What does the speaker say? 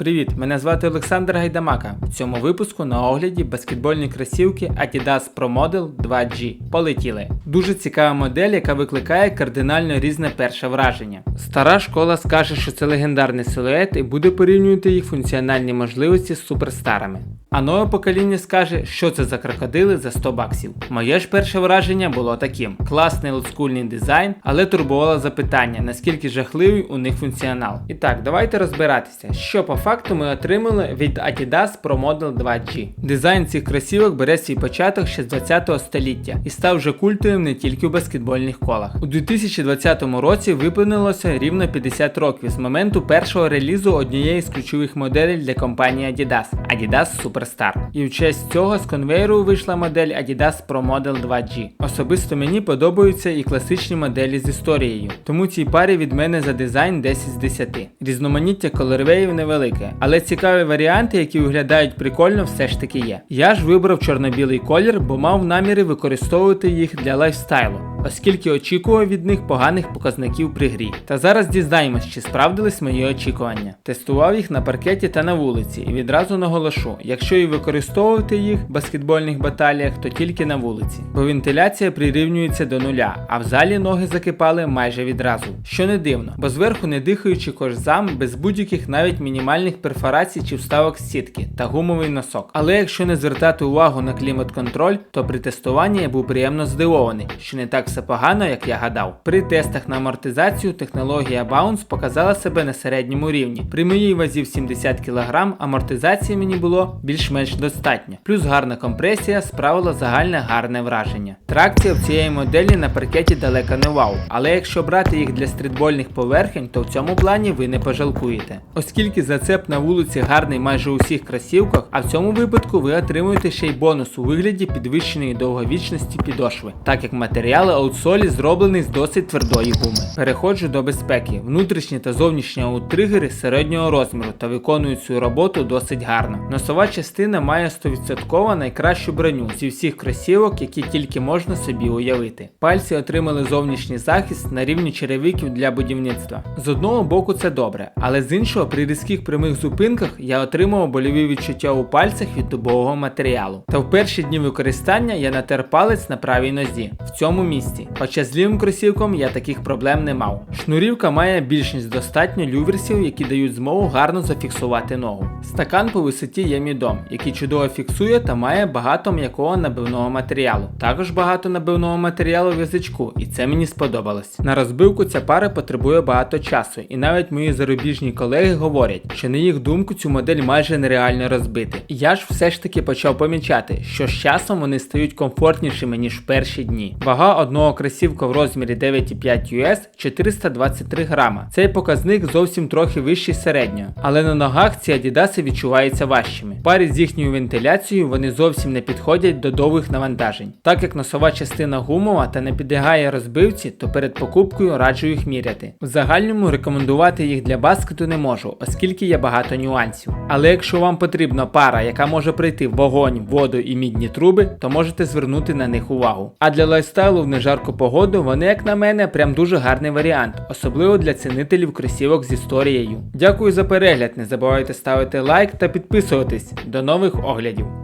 Привіт, мене звати Олександр Гайдамака. В цьому випуску на огляді баскетбольні кросівки Adidas Pro Model 2G. Полетіли. Дуже цікава модель, яка викликає кардинально різне перше враження. Стара школа скаже, що це легендарний силует і буде порівнювати їх функціональні можливості з суперстарами. А нове покоління скаже, що це за крокодили за 100 баксів. Моє ж перше враження було таким: класний олдскульний дизайн, але турбувало запитання, наскільки жахливий у них функціонал. І так, давайте розбиратися, що по факту ми отримали від Adidas Pro Model 2G. Дизайн цих кросівок бере свій початок ще з 20 століття і став вже культовим не тільки у баскетбольних колах. У 2020 році виповнилося рівно 50 років з моменту першого релізу однієї з ключових моделей для компанії Adidas Adidas Superstar. І в честь цього з конвейеру вийшла модель Adidas Pro Model 2G. Особисто мені подобаються і класичні моделі з історією, тому цій парі від мене за дизайн 10 з 10. Різноманіття колорвеїв невелике, але цікаві варіанти, які виглядають прикольно, все ж таки є. Я ж вибрав чорно-білий колір, бо мав наміри використовувати їх для лайфстайлу. Оскільки очікував від них поганих показників при грі. Та зараз дізнаємось, чи справдились мої очікування. Тестував їх на паркеті та на вулиці, і відразу наголошу, якщо і використовувати їх в баскетбольних баталіях, то тільки на вулиці, бо вентиляція прирівнюється до нуля, а в залі ноги закипали майже відразу. Що не дивно, бо зверху не дихаючи кожзам без будь-яких навіть мінімальних перфорацій чи вставок з сітки та гумовий носок. Але якщо не звертати увагу на клімат-контроль, то при тестуванні я був приємно здивований, що не так все погано, як я гадав. При тестах на амортизацію технологія Bounce показала себе на середньому рівні. При моїй вазі в 70 кг амортизації мені було більш-менш достатньо. Плюс гарна компресія справила загальне гарне враження. Тракція в цієї моделі на паркеті далеко не вау, але якщо брати їх для стрітбольних поверхень, то в цьому плані ви не пожалкуєте. Оскільки зацеп на вулиці гарний майже у всіх кросівках, а в цьому випадку ви отримуєте ще й бонус у вигляді підвищеної довговічності підошви, так як матеріали аутсолі зроблений з досить твердої гуми. Переходжу до безпеки. Внутрішні та зовнішні ауттригери середнього розміру та виконують свою роботу досить гарно. Носова частина має 100% найкращу броню зі всіх кросівок, які тільки можна собі уявити. Пальці отримали зовнішній захист на рівні черевиків для будівництва. З одного боку це добре, але з іншого при різких прямих зупинках я отримав больові відчуття у пальцях від дубового матеріалу. Та в перші дні використання я натер палець на правій нозі, в цьому місці. Хоча з лівим кросівком я таких проблем не мав. Шнурівка має більш ніж достатньо люверсів, які дають змогу гарно зафіксувати ногу. Стакан по висоті є мідом, який чудово фіксує та має багато м'якого набивного матеріалу. Також багато набивного матеріалу в язичку, і це мені сподобалось. На розбивку ця пара потребує багато часу, і навіть мої зарубіжні колеги говорять, що на їх думку цю модель майже нереально розбити. Я ж все ж таки почав помічати, що з часом вони стають комфортнішими ніж в перші дні. Вага одного кросівка в розмірі 9,5 US 423 грама. Цей показник зовсім трохи вищий середнього, але на ногах ці адідаси відчуваються важчими. Парі з їхньою вентиляцією вони зовсім не підходять до довгих навантажень. Так як носова частина гумова та не підлягає розбивці, то перед покупкою раджу їх міряти. В загальному рекомендувати їх для баскету не можу, оскільки є багато нюансів. Але якщо вам потрібна пара, яка може пройти в вогонь, воду і мідні труби, то можете звернути на них увагу. А для лайфстайлу в нежарку погоду вони, як на мене, прям дуже гарний варіант, особливо для цінителів кросівок з історією. Дякую за перегляд, не забувайте ставити лайк та підписуватись. До нових оглядів.